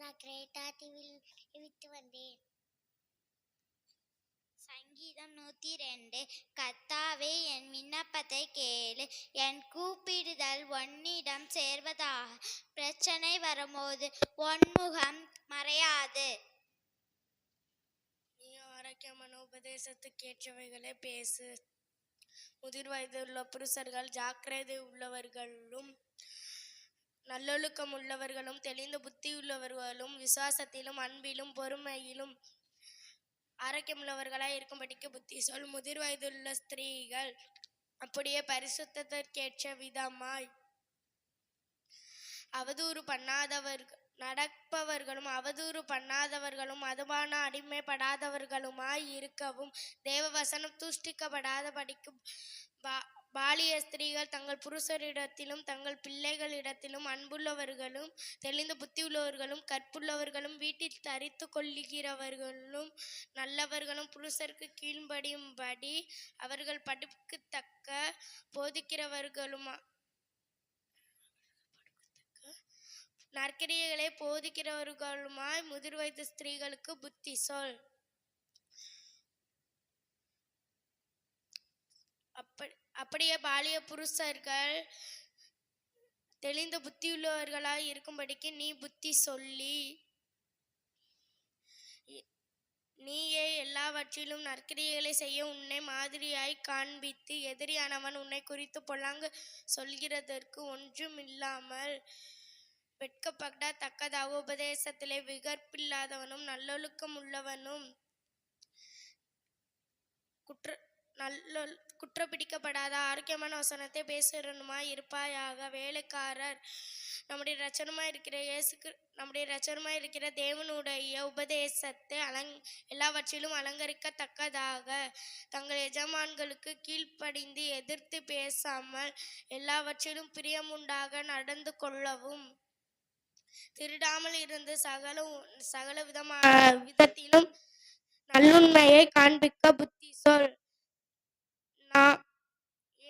நான் கிரேட்டா தீவில் விட்டு வந்தேன். சங்கீதம் நூத்தி ரெண்டு கத்தாவே என் விண்ணப்பத்தை கேளு. என் கூப்பிடுதல் ஒன்னிடம் சேர்வதாக. பிரச்சனை வரும்போது உன்முகம் மறையாது. நீ ஆரோக்கியமான உபதேசத்துக்கு பேசு. முதிர் வயதுள்ள புருஷர்கள் ஜாக்கிரதை உள்ளவர்களும் நல்லொழுக்கம் உள்ளவர்களும் தெளிந்த புத்தி உள்ளவர்களும் விசுவாசத்திலும் அன்பிலும் பொறுமையிலும் ஆரோக்கியமுள்ளவர்களாய் இருக்கும்படிக்கு புத்தி சொல் முதிர் வயதுள்ள ஸ்திரீகள் அப்படியே பரிசுத்தத்திற்கேற்ற விதமாய் அவதூறு பண்ணாதவர்கள் நடப்பவர்களும் அவதூறு பண்ணாதவர்களும் மதுபான அடிமைப்படாதவர்களுமாய் இருக்கவும் தேவ வசனம் தூஷ்டிக்கப்படாத படிக்கும் பாலிய ஸ்திரீகள் தங்கள் புருஷரிடத்திலும் தங்கள் பிள்ளைகளிடத்திலும் அன்புள்ளவர்களும் தெளிந்த புத்தியுள்ளவர்களும் கற்புள்ளவர்களும் வீட்டில் தரித்து கொள்ளுகிறவர்களும் நல்லவர்களும் புருஷருக்கு கீழ்படியும்படி அவர்கள் படிப்புக்கு தக்க போதிக்கிறவர்களுமா நற்கிரியைகளை போதிக்கிறவர்களுமாய் முதிர் வயது ஸ்திரீகளுக்கு புத்தி சொல். அப்ப- அப்படியே பாலிய புருஷர்கள் தெளிந்த புத்தியுள்ளவர்களாய் இருக்கும்படிக்கு நீ புத்தி சொல்லி நீயே எல்லாவற்றிலும் நற்கிரியைகளை செய்ய உன்னை மாதிரியாய் காண்பித்து எதிரியானவன் உன்னை குறித்து பொல்லாங்கு சொல்கிறதற்கு ஒன்றும் இல்லாமல் வெட்கப்படத்தக்கதாக உபதேசத்திலே விகற்பில்லாதவனும் நல்லொழுக்கம் உள்ளவனும் நல்ல குற்றப்பிடிக்கப்படாத ஆரோக்கியமான வசனத்தை பேசுகிறனுமாய் இருப்பாயாக. வேலைக்காரர் நம்முடைய ரச்சனமாக இருக்கிற இயேசுக்கு நம்முடைய ரச்சனமாக இருக்கிற தேவனுடைய உபதேசத்தை அலங் எல்லாவற்றிலும் அலங்கரிக்கத்தக்கதாக. தங்கள் எஜமான்களுக்கு கீழ்ப்படிந்து எதிர்த்து பேசாமல் எல்லாவற்றிலும் பிரியமுண்டாக நடந்து கொள்ளவும் திருடாமல் இருந்து சகல சகல விதமான விதத்திலும் நல்லுண்மையை காண்பிக்க புத்தி சொல்.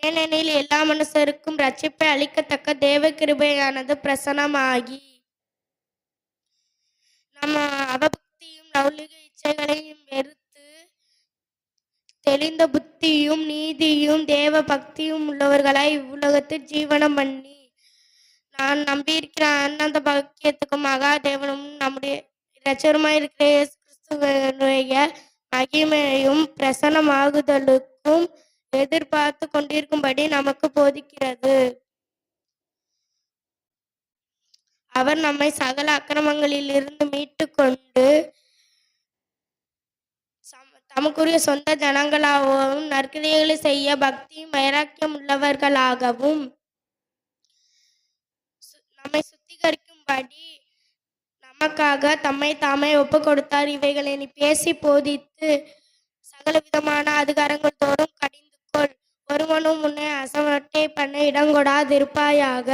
ஏனெனில் எல்லா மனுஷருக்கும் ரட்சிப்பை அளிக்கத்தக்க தேவ கிருபையானது பிரசனமாகி நம்ம அவபக்தியும் லௌலிக இச்சைகளையும் வெறுத்து தெளிந்த புத்தியும் நீதியும் தேவ பக்தியும் உள்ளவர்களாய் இவ்வுலகத்தில் ஜீவனம் பண்ணி நான் நம்பியிருக்கிற அண்ணந்த பாக்கியத்துக்கு மகா தேவனும் நம்முடைய இரட்சருமாய் இருக்கிற கிறிஸ்துவனுடைய மகிமையும் பிரசனமாகுதலுக்கும் எதிர்பார்த்து கொண்டிருக்கும்படி நமக்கு போதிக்கிறது. அவர் நம்மை சகல அக்கிரமங்களில் இருந்து மீட்டு கொண்டு தமக்குரிய சொந்த ஜனங்களாகவும் நற்கிரியைகளை செய்ய பக்தியும் வைராக்கியம் உள்ளவர்களாகவும் நம்மை சுத்திகரிக்கும்படி நமக்காக தம்மை தாமே ஒப்பு கொடுத்தார் இவைகளை நீ பேசி போதித்து சகல விதமான அதிகாரங்கள் தோறும் கடிந்து கொள் ஒருவனும் உன்னை அசவட்டை பண்ண இடங்கொடாதிருப்பாயாக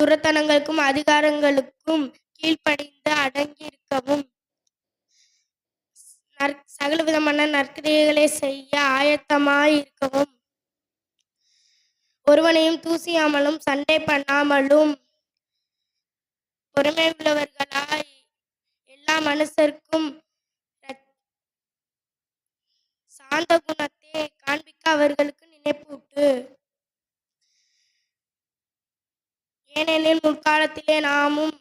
துரத்தனங்களுக்கும் அதிகாரங்களுக்கும் கீழ்ப்படிந்து அடங்கியிருக்கவும். சகல விதமான நற்கிரியைகளை செய்ய ஆயத்தமாயிருக்கவும். ஒருவனையும் தூசியாமலும் சண்டை பண்ணாமலும் பொறுமை உள்ளவர்களாய் எல்லா மனுஷருக்கும் சாந்த குணத்தை காண்பிக்க அவர்களுக்கு நினைப்பூட்டு. ஏனெனில் முற்காலத்திலே நாமும்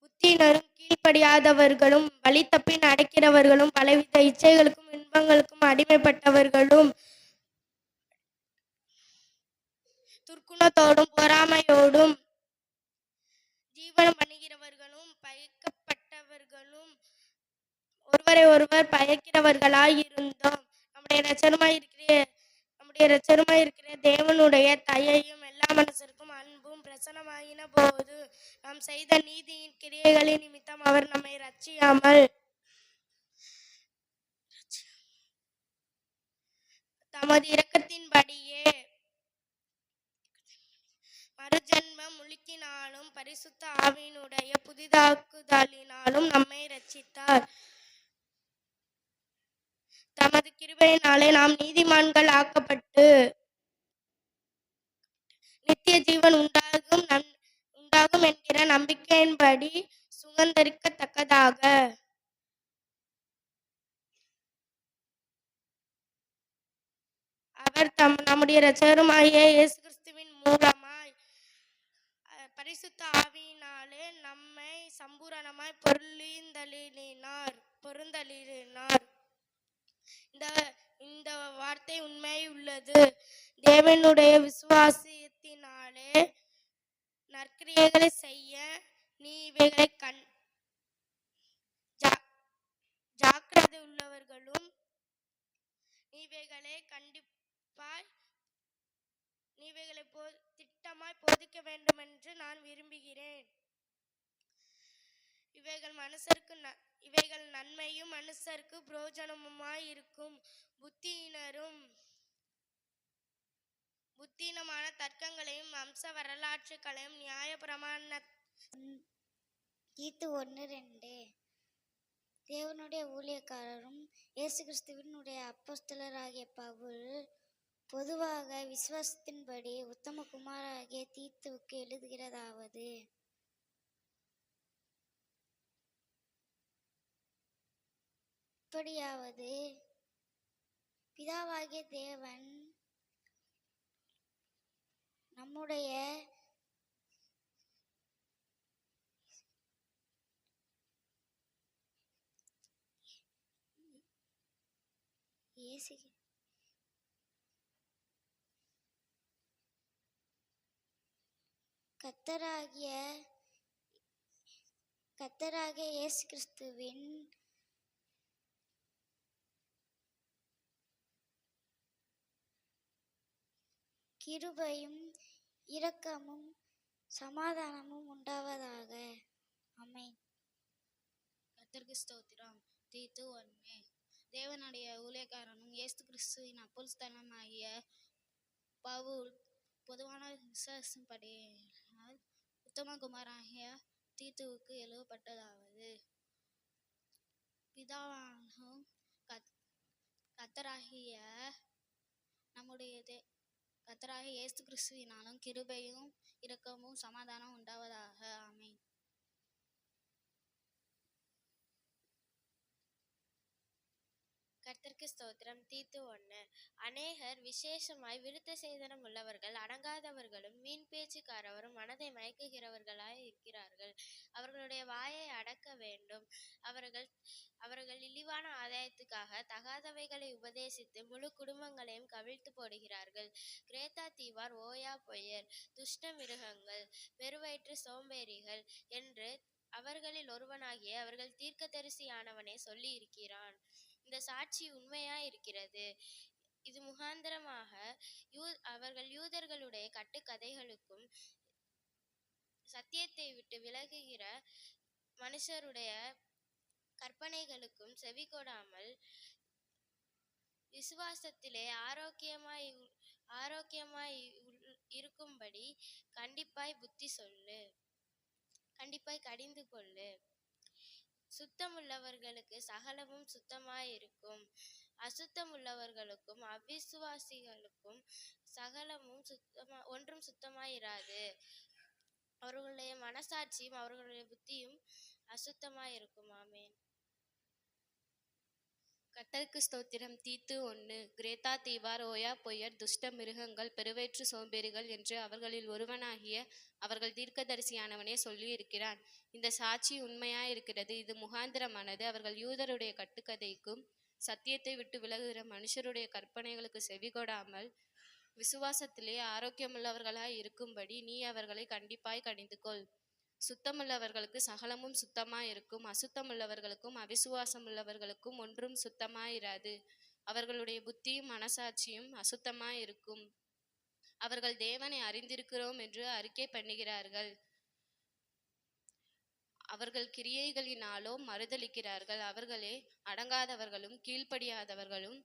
புத்தியினரும் கீழ்ப்படியாதவர்களும் வழி தப்பி நடக்கிறவர்களும் பலவித இச்சைகளுக்கும் இன்பங்களுக்கும் அடிமைப்பட்டவர்களும் துர்க்குணத்தோடும் பொறாமையோடும் ஜீவனம் பண்ணுகிறவர்களும் பயக்கப்பட்டவர்களும் ஒருவரை ஒருவர் பயக்கிறவர்களாய் இருந்தோம் நம்முடைய ரச்சனமாய் இருக்கிற நம்முடைய ரச்சனமாய் இருக்கிற தேவனுடைய தயையும் எல்லா மனசிற்கும் அன்பும் பிரசனமாகின போது நாம் செய்த நீதியின் கிரியைகளின் நிமித்தம் அவர் நம்மை ரட்சியாமல் தமது இரக்கத்தின்படியே மறுஜன்மம் முழுக்கினாலும் பரிசுத்த ஆவியினுடைய புதிதாக்குதலினாலும் நம்மை ரட்சித்தார் தமது கிருபையினாலே நாம் நீதிமான்கள் ஆக்கப்பட்டு நித்திய ஜீவன் உண்டாகும் உண்டாகும் என்கிற நம்பிக்கையின்படி சுகந்தரிக்கத்தக்கதாக அவர் தம் நம்முடைய ரச்சகருமாகிய இயேசு கிறிஸ்துவின் மூலமாய் பரிசுத்த ஆவியினாலே நம்மை சம்பூரணமாய் பொருளிந்தலினார் பொருந்தளினார். இந்த இந்த வார்த்தை உண்மை உள்ளது. தேவனுடைய விசுவாசியத்தினாலே நற்கிரியைகளை செய்ய நீ இவைகளை கண் ஜாக்கிரதை உள்ளவர்களும் நீவைகளை கண்டிப்பாய் நீவைகளை போ திட்டமாய் போதிக்க வேண்டும் என்று நான் விரும்புகிறேன். இவைகள் மனசருக்கு ந- இவைகள் நன்மையும் மனுஷருக்கு புரோஜனமுமாய் இருக்கும். புத்தியினரும் புத்தீனமான தர்க்கங்களையும் வம்ச வரலாற்றுகளையும் நியாய பிரமாண கீத்து ஒன்று ரெண்டு. தேவனுடைய ஊழியக்காரரும் இயேசு கிறிஸ்துவினுடைய அப்போஸ்தலராகிய பவுல் பொதுவாக விசுவாசத்தின்படி உத்தம குமாராகிய தீத்துவுக்கு எழுதுகிறதாவது. அப்படியாவது பிதாவாகிய தேவன் நம்முடைய இயேசு கத்தராகிய கத்தராகிய இயேசு கிறிஸ்துவின் கிருபையும் இரக்கமும் சமாதானமும் உண்டாவதாக. ஆமென். கர்த்தருக்கு ஸ்தோத்திரம். தீத்து ஒன்று தேவனுடைய ஊழியக்காரனும் இயேசு கிறிஸ்துவின் அப்போஸ்தலனாகிய பவுல் பொதுவான விசுவாசப்படி உத்தமகுமாராகிய தீத்துவுக்கு எழுதப்பட்டதாவது. பிதாவாகவும் கத் கத்தராகிய நம்முடைய தே கத்தராக இயேசு கிறிஸ்துவினாலும் கிருபையும் இரக்கமும் சமாதானம் உண்டாவதாக. ஆமென். கர்த்தருக்கு ஸ்தோத்திரம். தீத்து ஒன்று அநேகர் விசேஷமாய் விருத்த சேதனம் உள்ளவர்கள் அடங்காதவர்களும் மீன் பேச்சுக்காரவரும் மனதை மயக்குகிறவர்களாய் இருக்கிறார்கள். அவர்களுடைய வாயை அடக்க வேண்டும். அவர்கள் அவர்கள் இழிவான ஆதாயத்துக்காக தகாதவைகளை உபதேசித்து முழு குடும்பங்களையும் கவிழ்த்து போடுகிறார்கள். கிரேத்தா தீவார் ஓயா பொய்யர் துஷ்ட மிருகங்கள் பெருவயிற்று சோம்பேறிகள் என்று அவர்களில் ஒருவனாகிய அவர்கள் தீர்க்கதரிசியானவனே சொல்லி இருக்கிறான் இந்த சாட்சி உண்மையாய் இருக்கிறது? இது முகாந்திரமாக யூ அவர்கள் யூதர்களுடைய கட்டுக்கதைகளுக்கும் சத்தியத்தை விட்டு விலகுகிற மனுஷருடைய கற்பனைகளுக்கும் செவி கொடாமல் விசுவாசத்திலே ஆரோக்கியமாய் ஆரோக்கியமாய் உள்- இருக்கும்படி கண்டிப்பாய் புத்தி சொல்லு. கண்டிப்பாய் கடிந்து கொள்ளு. சுத்தமுள்ளவர்களுக்கு சகலமும் சுத்தமாயிருக்கும். அசுத்தமுள்ளவர்களுக்கும் அவிசுவாசிகளுக்கும் சகலமும் சுத்தமா ஒன்றும் சுத்தமாயிராது. அவர்களுடைய மனசாட்சியும் அவர்களுடைய புத்தியும் அசுத்தமாயிருக்கும். ஆமேன். கர்த்தருக்கு ஸ்தோத்திரம். தீத்து ஒன்று கிரேத்தா தீவார் ஓயா பொய்யர் துஷ்ட மிருகங்கள் பெருவேற்று சோம்பேறிகள் என்று அவர்களில் ஒருவனாகிய அவர்கள் தீர்க்கதரிசியானவனே சொல்லி இருக்கிறான் இந்த சாட்சி உண்மையாயிருக்கிறது. இது முகாந்திரமானது. அவர்கள் யூதருடைய கட்டுக்கதைக்கும் சத்தியத்தை விட்டு விலகுகிற மனுஷருடைய கற்பனைகளுக்கு செவிகொடாமல் விசுவாசத்திலே ஆரோக்கியமுள்ளவர்களாய் இருக்கும்படி நீ அவர்களை கண்டிப்பாய் கணிந்து கொள் சுத்தமுள்ளவர்களுக்கு சகலமும் சுத்தமாய் இருக்கும். அசுத்தமுள்ளவர்களுக்கும் அவிசுவாசமுள்ளவர்களுக்கும் ஒன்றும் சுத்தமாயிராது அவர்களுடைய புத்தியும் மனசாட்சியும் அசுத்தமாய் இருக்கும். அவர்கள் தேவனை அறிந்திருக்கிறோம் என்று அறிக்கை பண்ணுகிறார்கள். அவர்கள் கிரியைகளினாலோ மறுதலிக்கிறார்கள். அவர்களே அடங்காதவர்களும் கீழ்ப்படியாதவர்களும்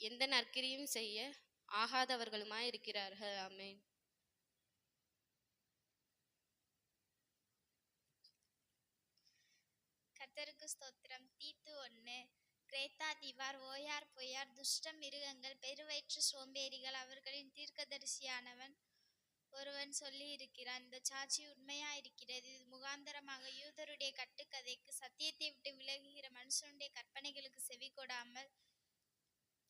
எந்த நற்கிரியும் செய்ய ஆகாதவர்களுமாய் இருக்கிறார்கள் ஆமென். கர்த்தருக்கு ஸ்தோத்திரம். தீத்து ஒன்று கிரேத்தா திவார் ஓயார் பொய்யார் துஷ்ட மிருகங்கள் பெருவயிற்று சோம்பேறிகள் அவர்களின் தீர்க்கதரிசியானவன் ஒருவன் சொல்லி இருக்கிறான். இந்த சாட்சி உண்மையா இருக்கிறது. இது முகாந்தரமாக யூதருடைய கட்டுக்கதைக்கு சத்தியத்தை விட்டு விலகுகிற மனுஷனுடைய கற்பனைகளுக்கு செவி கொடாமல்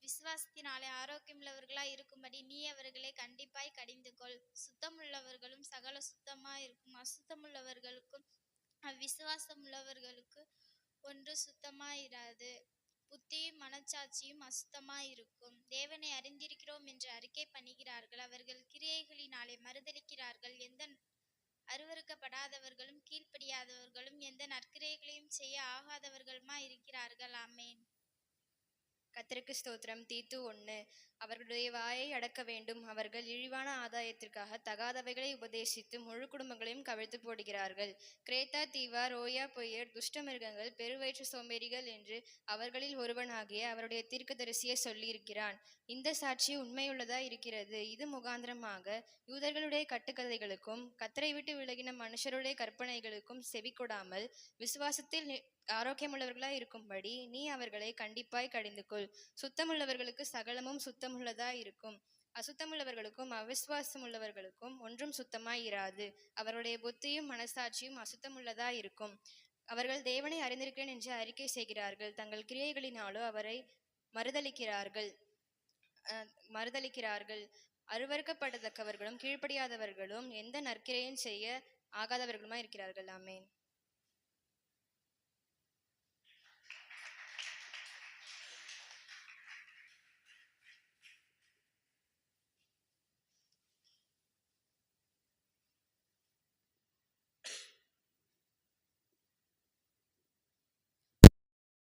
விசுவாசத்தினாலே ஆரோக்கியமுள்ளவர்களாய் இருக்கும்படி நீ அவர்களை கண்டிப்பாய் கடிந்து கொள் சுத்தமுள்ளவர்களும் சகல சுத்தமாய் இருக்கும் அசுத்தமுள்ளவர்களுக்கும் அவ்விசுவாசம் உள்ளவர்களுக்கு ஒன்று சுத்தமாயிராது. புத்தியும் மனச்சாட்சியும் அசுத்தமாயிருக்கும். தேவனை அறிந்திருக்கிறோம் என்று அறிக்கை பண்ணுகிறார்கள். அவர்கள் கிரியைகளினாலே மறுதளிக்கிறார்கள் எந்த அருவருக்கப்படாதவர்களும் கீழ்ப்படியாதவர்களும் எந்த நற்கிரைகளையும் செய்ய ஆகாதவர்களுமா இருக்கிறார்கள் ஆமேன். கர்த்தருக்கு ஸ்தோத்திரம். தீத்து ஒன்று அவர்களுடைய வாயை அடக்க வேண்டும். அவர்கள் இழிவான ஆதாயத்திற்காக தகாதவைகளை உபதேசித்து முழு குடும்பங்களையும் கவிழ்த்து போடுகிறார்கள். கிரேத்தா தீவா ரோயா பொய்யர் துஷ்ட மிருகங்கள் பெருவயிற்று சோம்பேறிகள் என்று அவர்களில் ஒருவனாகிய அவருடைய தீர்க்கதரிசியை சொல்லியிருக்கிறான். இந்த சாட்சி உண்மையுள்ளதா இருக்கிறது? இது முகாந்திரமாக யூதர்களுடைய கட்டுக்கதைகளுக்கும் கத்தரை விட்டு விலகின மனுஷருடைய கற்பனைகளுக்கும் செவி கொடாமல் விசுவாசத்தில் ஆரோக்கியமுள்ளவர்களாய் இருக்கும்படி நீ அவர்களை கண்டிப்பாய் கடிந்து கொள் சுத்தமுள்ளவர்களுக்கு சகலமும் சுத்தமுள்ளதாய் இருக்கும். அசுத்தமுள்ளவர்களுக்கும் அவிசுவாசமுள்ளவர்களுக்கும் ஒன்றும் சுத்தமாய் இராது. அவருடைய புத்தியும் மனசாட்சியும் அசுத்தமுள்ளதாய் இருக்கும். அவர்கள் தேவனை அறிந்திருக்கிறேன் என்று அறிக்கை செய்கிறார்கள். தங்கள் கிரியைகளினாலோ அவரை மறுதலிக்கிறார்கள். அஹ், மறுதலிக்கிறார்கள். அருவறுக்கப்படத்தக்கவர்களும் கீழ்ப்படியாதவர்களும் எந்த நற்கிரையும் செய்ய ஆகாதவர்களுமா இருக்கிறார்கள். ஆமேன்.